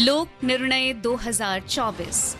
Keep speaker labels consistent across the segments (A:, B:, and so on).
A: लोक निर्णय 2024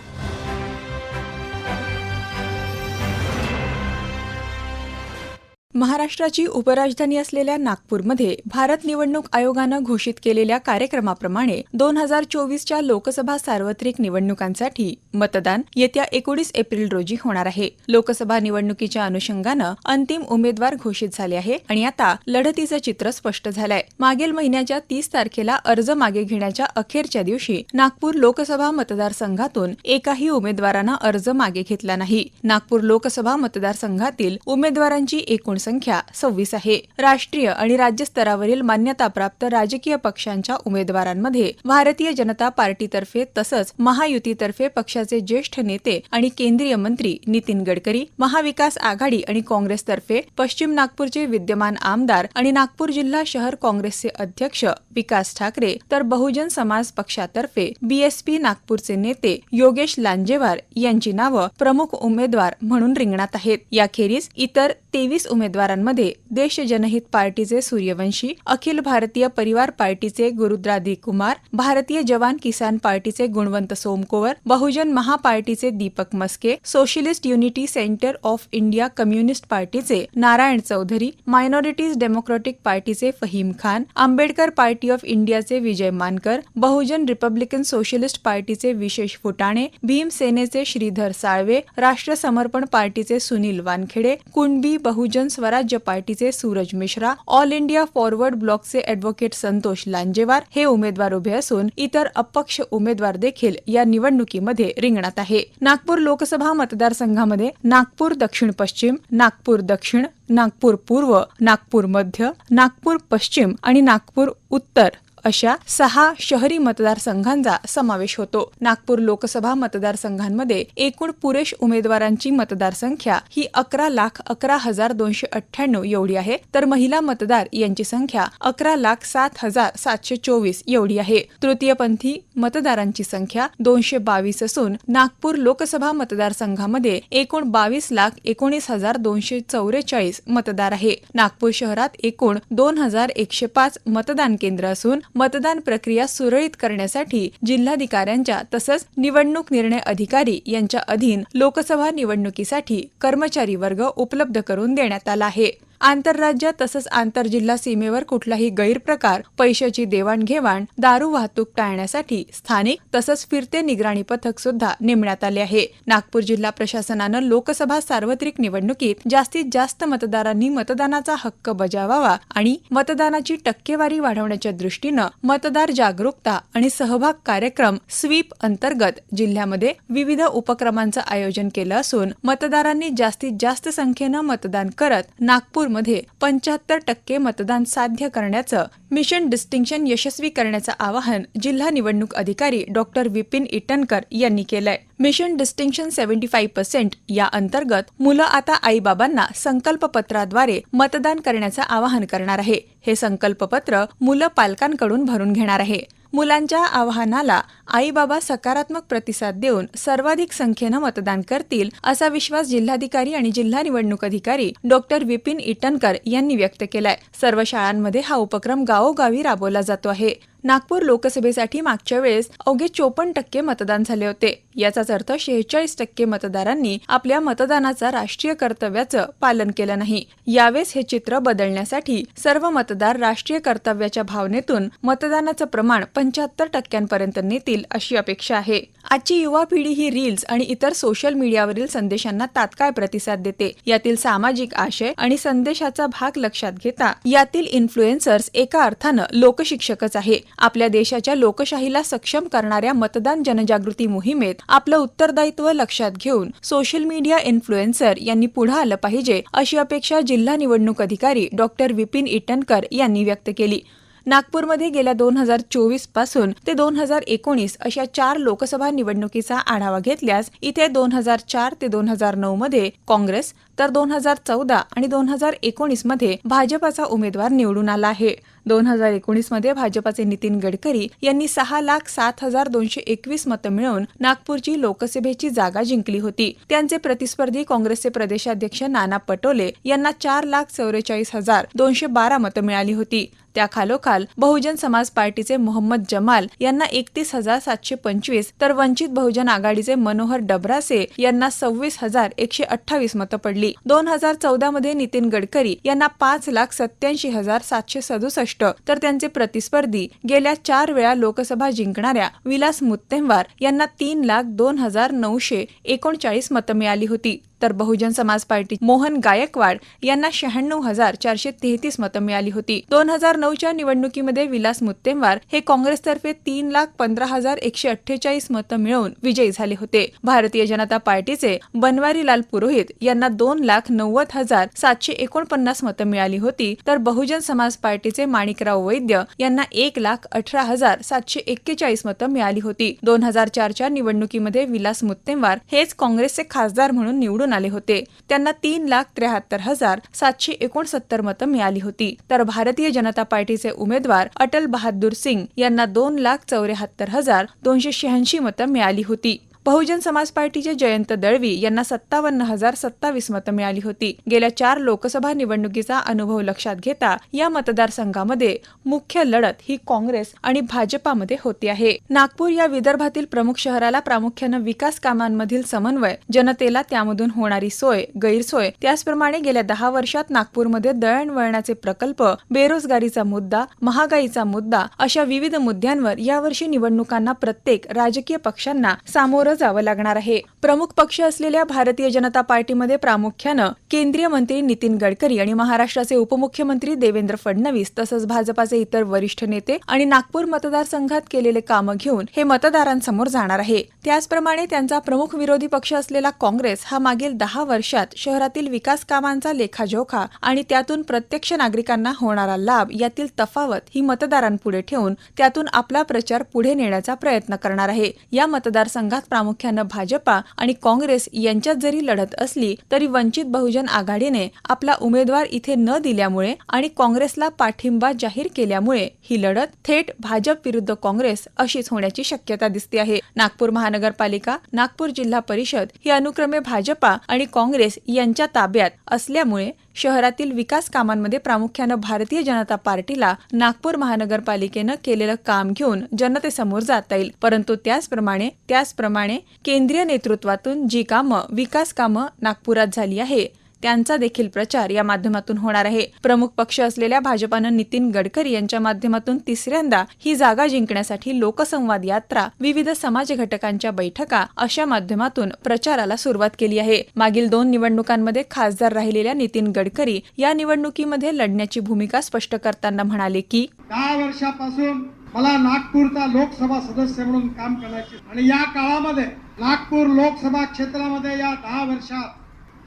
B: महाराष्ट्राची उपराजधानी असलेल्या नागपूरमध्ये भारत निवडणूक आयोगानं घोषित केलेल्या कार्यक्रमाप्रमाणे दोन हजार चोवीसच्या लोकसभा सार्वत्रिक निवडणुकांसाठी मतदान येत्या एकोणीस एप्रिल रोजी होणार आहे. लोकसभा निवडणुकीच्या अनुषंगानं अंतिम उमेदवार घोषित झाले आहे आणि आता लढतीचं चित्र स्पष्ट झालंय. मागील महिन्याच्या तीस तारखेला अर्ज मागे घेण्याच्या अखेरच्या दिवशी नागपूर लोकसभा मतदारसंघातून एकाही उमेदवारानं अर्ज मागे घेतला नाही. नागपूर लोकसभा मतदारसंघातील उमेदवारांची एकूण संख्या सव्वीस आहे. राष्ट्रीय आणि राज्य स्तरावरील मान्यताप्राप्त राजकीय पक्षांच्या उमेदवारांमध्ये भारतीय जनता पार्टीतर्फे तसंच महायुतीतर्फे पक्षाचे ज्येष्ठ नेते आणि केंद्रीय मंत्री नितीन गडकरी महाविकास आघाडी आणि काँग्रेसतर्फे पश्चिम नागपूरचे विद्यमान आमदार आणि नागपूर जिल्हा शहर काँग्रेसचे अध्यक्ष विकास ठाकरे तर बहुजन समाज पक्षातर्फे बीएसपी नागपूरचे नेते योगेश लांजेवार यांची नावं प्रमुख उमेदवार म्हणून रिंगणात आहेत. याखेरीज इतर तेवीस उमेदवार उमेदवारांमध्ये देश जनहित पार्टीचे सूर्यवंशी अखिल भारतीय परिवार पार्टीचे गुरुद्रादी कुमार भारतीय जवान किसान पार्टीचे Gunwant सोमकोवर Bahujan महापार्टीचे Deepak Maske socialist unity centre of India communist पार्टीचे नारायण चौधरी मायनॉरिटीज डेमोक्रॅटिक पार्टीचे फहीम खान आंबेडकर पार्टी ऑफ इंडियाचे विजय मानकर बहुजन रिपब्लिकन सोशलिस्ट पार्टीचे विशेष फुटाणे भीमसेनेचे श्रीधर साळवे राष्ट्र समर्पण पार्टीचे सुनील वानखेडे कुणबी बहुजन स्वराज्य पार्टीचे Suraj Mishra all India forward ब्लॉकचे अॅडव्होकेट संतोष लांजेवार हे उमेदवार उभे असून इतर अपक्ष उमेदवार देखील या निवडणुकीमध्ये रिंगणात आहे. नागपूर लोकसभा मतदारसंघामध्ये नागपूर दक्षिण पश्चिम नागपूर दक्षिण नागपूर पूर्व नागपूर मध्य नागपूर पश्चिम आणि नागपूर उत्तर अशा सहा शहरी मतदारसंघांचा समावेश होतो. नागपूर लोकसभा मतदारसंघांमध्ये एकूण पुरेश उमेदवारांची मतदारसंख्या ही अकरा लाख अकरा हजार दोनशे अठ्ठ्याण्णव एवढी आहे. तर महिला मतदार यांची संख्या अकरा लाख सात हजार सातशे चोवीस एवढी आहे. तृतीयपंथी मतदारांची संख्या दोनशे बावीस असून नागपूर लोकसभा मतदारसंघामध्ये एकूण बावीस लाख एकोणीस हजार दोनशे चौवेचाळीस मतदार आहे. नागपूर शहरात एकूण दोन हजार एकशे पाच मतदान केंद्र असून मतदान प्रक्रिया सुरळीत करण्यासाठी जिल्हाधिकाऱ्यांच्या तसंच निवडणूक निर्णय अधिकारी यांच्या अधीन लोकसभा निवडणुकीसाठी कर्मचारी वर्ग उपलब्ध करून देण्यात आला आहे. आंतरराज्य तसंच आंतरजिल्हा सीमेवर कुठलाही गैरप्रकार पैशाची देवाणघेवाण दारू वाहतूक टाळण्यासाठी स्थानिक तसंच फिरते निगराणी पथक सुद्धा नेमण्यात आले आहे. नागपूर जिल्हा प्रशासनानं लोकसभा सार्वत्रिक निवडणुकीत जास्तीत जास्त मतदारांनी मतदानाचा हक्क बजावावा आणि मतदानाची टक्केवारी वाढवण्याच्या दृष्टीनं मतदार जागरूकता आणि सहभाग कार्यक्रम स्वीप अंतर्गत जिल्ह्यामध्ये विविध उपक्रमांचं आयोजन केलं असून मतदारांनी जास्तीत जास्त संख्येनं मतदान करत नागपूर मध्ये पंच्याहत्तर टक्के मतदान साध्य करण्याचं मिशन डिस्टिंक्शन यशस्वी करण्याचं आवाहन जिल्हा निवडणूक अधिकारी डॉक्टर विपिन इटनकर यांनी केलंय. Mission distinction seventy five percent या अंतर्गत मुलं आता आईबाबांना संकल्पपत्राद्वारे मतदान करण्याचं आवाहन करणार आहे. हे संकल्पपत्र मुलं पालकांकडून भरून घेणार आहे. मुलांच्या आवाहनाला आईबाबा सकारात्मक प्रतिसाद देऊन सर्वाधिक संख्येनं मतदान करतील असा विश्वास जिल्हाधिकारी आणि जिल्हा निवडणूक अधिकारी डॉक्टर विपिन इटनकर यांनी व्यक्त केलाय. सर्व शाळांमध्ये हा उपक्रम गावोगावी राबवला जातो आहे. नागपूर लोकसभेसाठी मागच्या वेळेस अवघे चोपन्न टक्के मतदान झाले होते. याचाच अर्थ शेहेचाळीस टक्के मतदारांनी आपल्या मतदानाचा राष्ट्रीय कर्तव्याचं पालन केलं नाही. यावेळेस हे चित्र बदलण्यासाठी सर्व मतदार राष्ट्रीय कर्तव्याच्या भावनेतून मतदानाचं प्रमाण पंच्याहत्तर टक्क्यांपर्यंत नेतील अशी अपेक्षा आहे. आजची युवा पिढी ही रील्स आणि इतर सोशल मीडियावरील संदेशांना तात्काळ प्रतिसाद देते. यातील सामाजिक आशय आणि संदेशाचा भाग लक्षात घेता यातील इन्फ्लुएन्सर्स एका अर्थानं लोकशिक्षकच आहे. आपल्या देशाच्या लोकशाहीला सक्षम करणाऱ्या मतदान जनजागृती मोहिमेत आपलं उत्तरदायित्व लक्षात घेऊन सोशल मीडिया इन्फ्लुएन्सर यांनी पुढे आलं पाहिजे अशी अपेक्षा जिल्हा निवडणूक अधिकारी डॉक्टर विपिन इटनकर यांनी व्यक्त केली. नागपूरमध्ये गेल्या दोन हजार चोवीसपासून ते दोन हजार एकोणीस अशा चार लोकसभा निवडणुकीचा आढावा घेतल्यास इथे दोन हजार चार ते दोन हजार नऊ मध्ये काँग्रेस तर दोन हजार चौदा आणि दोन हजार एकोणीसमध्ये भाजपाचा उमेदवार निवडून आला आहे. दोन हजार एकोणीसमध्ये भाजपाचे नितीन गडकरी यांनी सहा लाख सात हजार दोनशे एकवीस मतं मिळवून नागपूरची लोकसभेची जागा जिंकली होती. त्यांचे प्रतिस्पर्धी काँग्रेसचे प्रदेशाध्यक्ष नाना पटोले यांना चार लाख चौवेचाळीस हजार दोनशे बारा मतं मिळाली होती. त्याखालोखाल बहुजन समाज पार्टीचे मोहम्मद जमाल यांना एकतीस हजार सातशे पंचवीस तर वंचित बहुजन आघाडीचे मनोहर डबरासे यांना सव्वीस हजार एकशे अठ्ठावीस मतं पडली. दोन हजार चौदा मध्ये नितीन गडकरी यांना पाच लाख सत्याऐंशी हजार सातशे सदुसष्ट तर त्यांचे प्रतिस्पर्धी गेल्या चार वेळा लोकसभा जिंकणाऱ्या विलास मुत्तेमवार यांना तीन लाख दोन हजार नऊशे एकोणचाळीस मतं मिळाली होती. तर बहुजन समाज पार्टी मोहन गायकवाड यांना शहाण्णव हजार चारशे तेहतीस मतं मिळाली होती. दोन हजार नऊच्या निवडणुकीमध्ये विलास मुत्तेमवार हे काँग्रेसतर्फे तीन लाख पंधरा हजार एकशे अठ्ठेचाळीस मतं मिळवून विजयी झाले होते. भारतीय जनता पार्टीचे बनवारीलाल पुरोहित यांना दोन लाख नव्वद हजार सातशे एकोणपन्नास मतं मिळाली होती. तर बहुजन समाज पार्टीचे माणिकराव वैद्य यांना एक लाख अठरा हजार सातशे एक्केचाळीस मतं मिळाली होती. दोन हजार चारच्या निवडणुकीमध्ये विलास मुत्तेमवार हेच काँग्रेसचे खासदार म्हणून निवडून आले होते. त्यांना तीन लाख त्र्याहत्तर हजार सातशे एकोणसत्तर मतं मिळाली होती. तर भारतीय जनता पार्टीचे उमेदवार अटल बहादूर सिंग यांना दोन लाख चौऱ्याहत्तर हजार दोनशे शहाऐंशी मतं मिळाली होती. बहुजन समाज पार्टीचे जयंत दळवी यांना सत्तावन्न हजार सत्तावीस मतं मिळाली होती. गेल्या चार लोकसभा निवडणुकीचा अनुभव लक्षात घेता या मतदारसंघामध्ये मुख्य लढत ही काँग्रेस आणि भाजपामध्ये होती आहे. नागपूर या विदर्भातील प्रमुख शहराला प्रामुख्यानं विकास कामांमधील समन्वय जनतेला त्यामधून होणारी सोय गैरसोय त्याचप्रमाणे गेल्या दहा वर्षात नागपूरमध्ये दळणवळणाचे प्रकल्प बेरोजगारीचा मुद्दा महागाईचा मुद्दा अशा विविध मुद्द्यांवर यावर्षी निवडणुकांना प्रत्येक राजकीय पक्षांना सामोरं जावं लागणार आहे. प्रमुख पक्ष असलेल्या भारतीय जनता पार्टीमध्ये प्रामुख्यानं केंद्रीय मंत्री नितीन गडकरी आणि महाराष्ट्राचे उपमुख्यमंत्री देवेंद्र फडणवीस तसंच भाजपाचे इतर वरिष्ठ नेते आणि नागपूर मतदारसंघात केलेले कामं घेऊन हे मतदारांसमोर जाणार आहे. त्याचप्रमाणे त्यांचा प्रमुख विरोधी पक्ष असलेला काँग्रेस हा मागील दहा वर्षात शहरातील विकास कामांचा लेखाजोखा आणि त्यातून प्रत्यक्ष नागरिकांना होणारा लाभ यातील तफावत ही मतदारांपुढे ठेवून त्यातून आपला प्रचार पुढे नेण्याचा प्रयत्न करणार आहे. या मतदारसंघात प्रामुख्यानं भाजपा आणि काँग्रेस यांच्यात जरी लढत असली तरी वंचित बहुजन आघाडीने आपला उमेदवार इथे न दिल्यामुळे आणि काँग्रेसला पाठिंबा जाहीर केल्यामुळे ही लढत थेट भाजप विरुद्ध काँग्रेस अशीच होण्याची शक्यता दिसते आहे. नागपूर महानगरपालिका नागपूर जिल्हा परिषद ही अनुक्रमे भाजपा आणि काँग्रेस यांच्या ताब्यात असल्यामुळे शहरातील विकास कामांमध्ये प्रामुख्यानं भारतीय जनता पार्टीला नागपूर महानगरपालिकेनं केलेलं काम घेऊन जनतेसमोर जाता येईल. परंतु त्याचप्रमाणे त्याचप्रमाणे केंद्रीय नेतृत्वातून जी कामं विकास कामं नागपुरात झाली आहे त्यांचा देखील प्रचार या माध्यमातून होणार आहे. प्रमुख पक्ष असलेल्या भाजपानं नितीन गडकरी यांच्या माध्यमातून तिसऱ्यांदा ही जागा जिंकण्यासाठी लोकसंवाद यात्रा विविध समाज घटकांच्या बैठका अशा माध्यमातून प्रचाराला सुरुवात केली आहे. मागील दोन निवडणुकांमध्ये खासदार राहिलेल्या नितीन गडकरी या निवडणुकीमध्ये लढण्याची भूमिका स्पष्ट करताना म्हणाले की
C: दहा वर्षापासून मला नागपूरचा लोकसभा सदस्य म्हणून काम करायचे आणि या काळामध्ये नागपूर लोकसभा क्षेत्रामध्ये या दहा वर्षात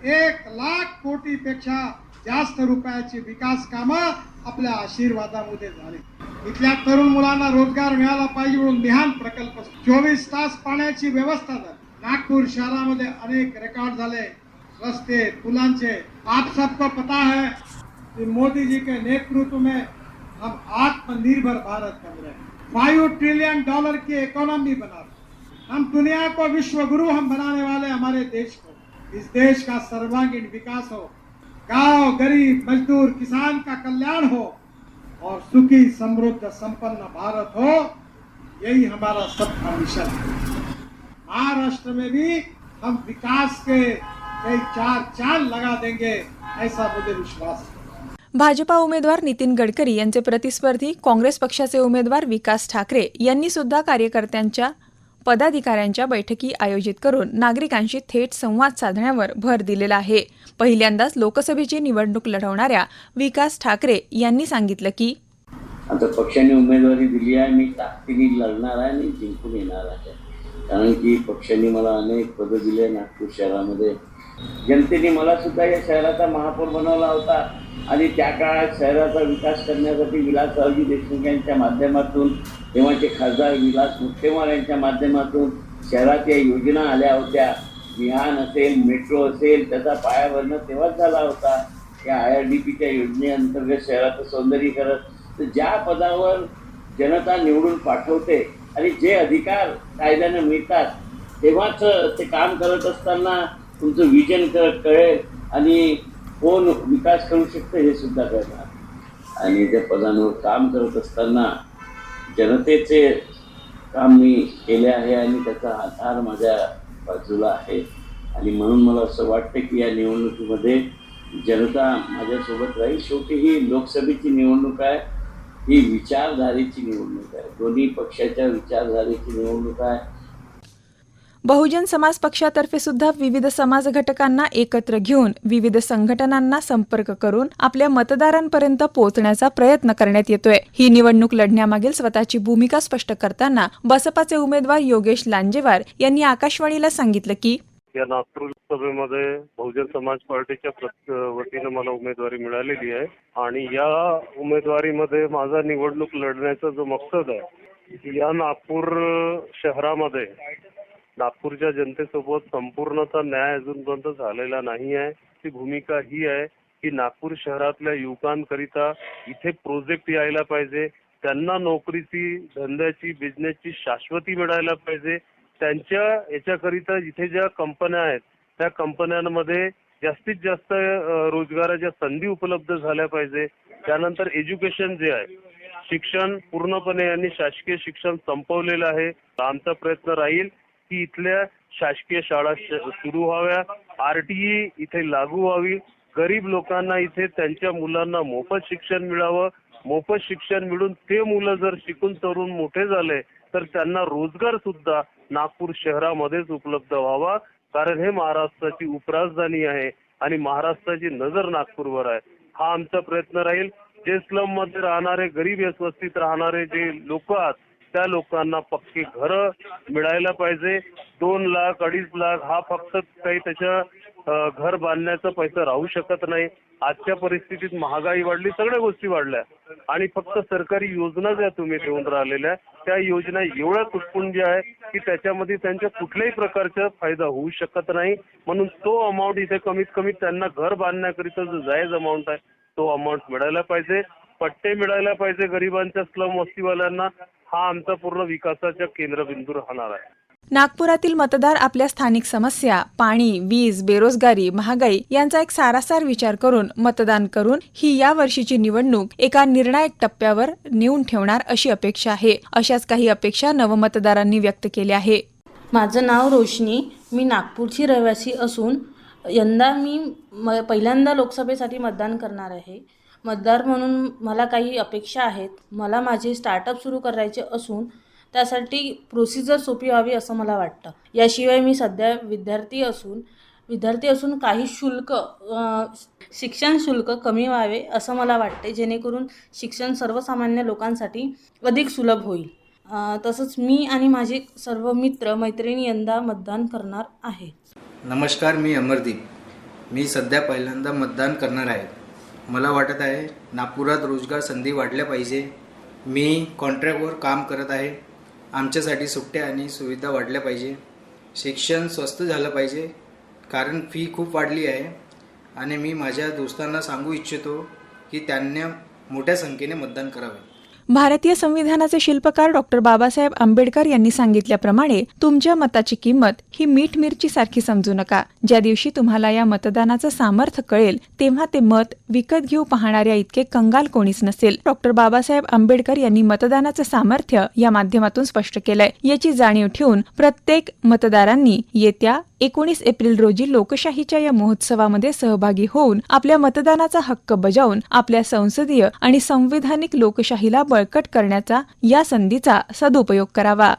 C: एक लाख कोटीपेक्षा जास्त रुपयाची विकास कामं आपल्या आशीर्वादामध्ये झाले. इथल्या तरुण मुलांना रोजगार मिळाला पाहिजे म्हणून निहान प्रकल्प चोवीस तास पाण्याची व्यवस्था झाली. नागपूर शहरामध्ये अनेक रेकॉर्ड झाले. रस्ते पुलांचे आप सबको पता है. कि मोदी जी के नेतृत्व में हम आत्मनिर्भर भारत बन रहे हैं. फाइव ट्रिलियन डॉलर की इकोनॉमी बना रहे हम दुनिया को विश्व गुरु हम बनाने वाले हमारे देश को। इस देश का सर्वांगीण विकास हो गांव गरीब मजदूर किसान का कल्याण हो और सुखी समृद्ध संपन्न भारत हो यही हमारा सबका मिशन है। महाराष्ट्र में भी हम विकास के कई चार चांद लगा देंगे ऐसा मुझे विश्वास है।
B: भाजपा उमेदवार नितीन गडकरी यांचे प्रतिस्पर्धी काँग्रेस पक्षाचे उमेदवार विकास ठाकरे यांनी सुद्धा कार्यकर्त्यांच्या पदाधिकाऱ्यांच्या बैठकी आयोजित करून नागरिकांशी थेट संवाद साधण्यावर भर दिलेला आहे. पहिल्यांदाच लोकसभेची निवडणूक लढवणाऱ्या विकास ठाकरे यांनी सांगितलं की
D: आता पक्षाने उमेदवारी दिली आहे मी ताकदीने लढणार आहे आणि जिंकून येणार आहे. कारण की पक्षाने मला अनेक पदं दिले नागपूर शहरामध्ये. जनतेने मला सुद्धा या शहराचा महापौर बनवला होता. आणि त्या काळात शहराचा विकास करण्यासाठी विलासरावजी देशमुख यांच्या माध्यमातून तेव्हाचे खासदार विलास मुख्यमार यांच्या माध्यमातून शहराच्या योजना आल्या होत्या. विहान असेल मेट्रो असेल त्याचा पायाभरणं तेव्हाच झाला होता. या आय आर डी पीच्या योजनेअंतर्गत शहराचं सौंदर्यीकरण. तर ज्या पदावर जनता निवडून पाठवते आणि जे अधिकार कायद्याने मिळतात तेव्हाच ते काम करत असताना तुमचं विजन कळेल आणि हो, कोण विकास करू शकतं हे सुद्धा करणार आणि त्या पदांवर काम करत असताना जनतेचे काम मी केले आहे आणि त्याचा आधार माझ्या बाजूला आहे. आणि म्हणून मला असं वाटतं की या निवडणुकीमध्ये जनता माझ्यासोबत राहील. शेवटी ही लोकसभेची निवडणूक आहे ही विचारधारेची निवडणूक आहे. दोन्ही पक्षाच्या विचारधारेची निवडणूक आहे.
B: बहुजन समाज पक्षातर्फे सुद्धा विविध समाज घटकांना एकत्र घेऊन विविध संघटनांना संपर्क करून आपल्या मतदारांपर्यंत पोहोचण्याचा प्रयत्न करण्यात येतोय. ही निवडणूक लढण्यामागील स्वतःची भूमिका स्पष्ट करताना बसपाचे उमेदवार योगेश लांजेवार यांनी आकाशवाणीला सांगितलं की
E: या नागपूर लोकसभेमध्ये बहुजन समाज पार्टीच्या वतीनं मला उमेदवारी मिळालेली आहे आणि या उमेदवारीमध्ये माझा निवडणूक लढण्याचा जो मकसद आहे या नागपूर शहरामध्ये नागपूरच्या जनतेसोबत संपूर्णचा न्याय अजूनपर्यंत झालेला नाही आहे. ती भूमिका ही आहे की नागपूर शहरातल्या युवकांकरिता इथे प्रोजेक्ट यायला पाहिजे. त्यांना नोकरीची धंद्याची बिझनेसची शाश्वती मिळायला पाहिजे. त्यांच्या याच्याकरिता इथे ज्या कंपन्या आहेत त्या कंपन्यांमध्ये जास्तीत जास्त रोजगाराच्या संधी उपलब्ध झाल्या पाहिजे. त्यानंतर एज्युकेशन जे आहे शिक्षण पूर्णपणे यांनी शासकीय शिक्षण संपवलेलं आहे. आमचा प्रयत्न राहील की इथल्या शासकीय शाळा सुरू व्हाव्या. आरटीई इथे लागू व्हावी. गरीब लोकांना इथे त्यांच्या मुलांना मोफत शिक्षण मिळावं. मोफत शिक्षण मिळून ते मुलं जर शिकून तरुण मोठे झाले तर त्यांना रोजगार सुद्धा नागपूर शहरामध्येच उपलब्ध व्हावा. कारण हे महाराष्ट्राची उपराजधानी आहे आणि महाराष्ट्राची नजर नागपूरवर आहे. हा आमचा प्रयत्न राहील. जे स्लममध्ये राहणारे गरीब या राहणारे जे लोक आहेत त्या लोकांना पक्की घरं मिळायला पाहिजे. दोन लाख अडीच लाख हा फक्त काही त्याच्या घर बांधण्याचा पैसा राहू शकत नाही. आजच्या परिस्थितीत महागाई वाढली सगळ्या गोष्टी वाढल्या. आणि फक्त सरकारी योजना ज्या तुम्ही देऊन राहिलेल्या त्या योजना एवढ्या तुटपुंज्या आहे की त्याच्यामध्ये त्यांच्या कुठल्याही प्रकारचा फायदा होऊ शकत नाही. म्हणून तो अमाऊंट इथे कमीत कमी त्यांना घर बांधण्याकरिता जो जायज अमाऊंट आहे तो अमाऊंट मिळायला पाहिजे. पट्टे मिळायला पाहिजे गरिबांच्या स्लम वस्तीवाल्यांना. हा आमचा पूर्ण विकासाचा केंद्रबिंदू राहणार आहे.
B: नागपुरातील मतदार आपल्या स्थानिक समस्या पाणी वीज बेरोजगारी महागाई यांचा एक सारासार विचार करून मतदान करून ही या वर्षीची निवडणूक एका निर्णायक टप्प्यावर नेऊन ठेवणार अशी अपेक्षा आहे. अशाच काही अपेक्षा नवमतदारांनी व्यक्त केल्या आहे.
F: माझं नाव रोशनी. मी नागपूरची रहिवासी असून यंदा मी म पहिल्यांदा लोकसभेसाठी मतदान करणार आहे. मतदार म्हणून मला काही अपेक्षा आहेत. मला माझे स्टार्टअप सुरू करायचे असून त्यासाठी प्रोसिजर सोपी व्हावी असं मला वाटतं. याशिवाय मी सध्या विद्यार्थी असून विद्यार्थी असून काही शुल्क शिक्षण शुल्क कमी व्हावे असं मला वाटते जेणेकरून शिक्षण सर्वसामान्य लोकांसाठी अधिक सुलभ होईल. तसंच मी आणि माझे सर्व मित्र मैत्रिणी यंदा मतदान करणार आहे
G: नमस्कार मी अमरदीप. मी सध्या पहिल्यांदा मतदान करणार आहे. मला वाटत आहे नागपुरात रोजगार संधी वाढल्या पाहिजे. मी कॉन्ट्रॅक्टवर काम करत आहे. आमच्यासाठी सुट्ट्या आणि सुविधा वाढल्या पाहिजे. शिक्षण स्वस्त झालं पाहिजे कारण फी खूप वाढली आहे. आणि मी माझ्या दोस्तांना सांगू इच्छितो की त्यांना मोठ्या संख्येने मतदान करावे.
B: भारतीय संविधानाचे शिल्पकार डॉक्टर बाबासाहेब आंबेडकर यांनी सांगितल्याप्रमाणे तुमच्या मताची किंमत ही मीठ मिरची सारखी समजू नका. ज्या दिवशी तुम्हाला या मतदानाचं सामर्थ्य कळेल तेव्हा ते मत विकत घेऊ पाहणाऱ्या इतके कंगाल कोणीच नसेल. डॉक्टर बाबासाहेब आंबेडकर यांनी मतदानाचं सामर्थ्य या माध्यमातून स्पष्ट केलंय. याची जाणीव ठेवून प्रत्येक मतदारांनी येत्या एकोणीस एप्रिल रोजी लोकशाहीच्या या महोत्सवामध्ये सहभागी होऊन आपल्या मतदानाचा हक्क बजावून आपल्या संसदीय आणि संविधानिक लोकशाहीला बळकट करण्याचा या संधीचा सदुपयोग करावा.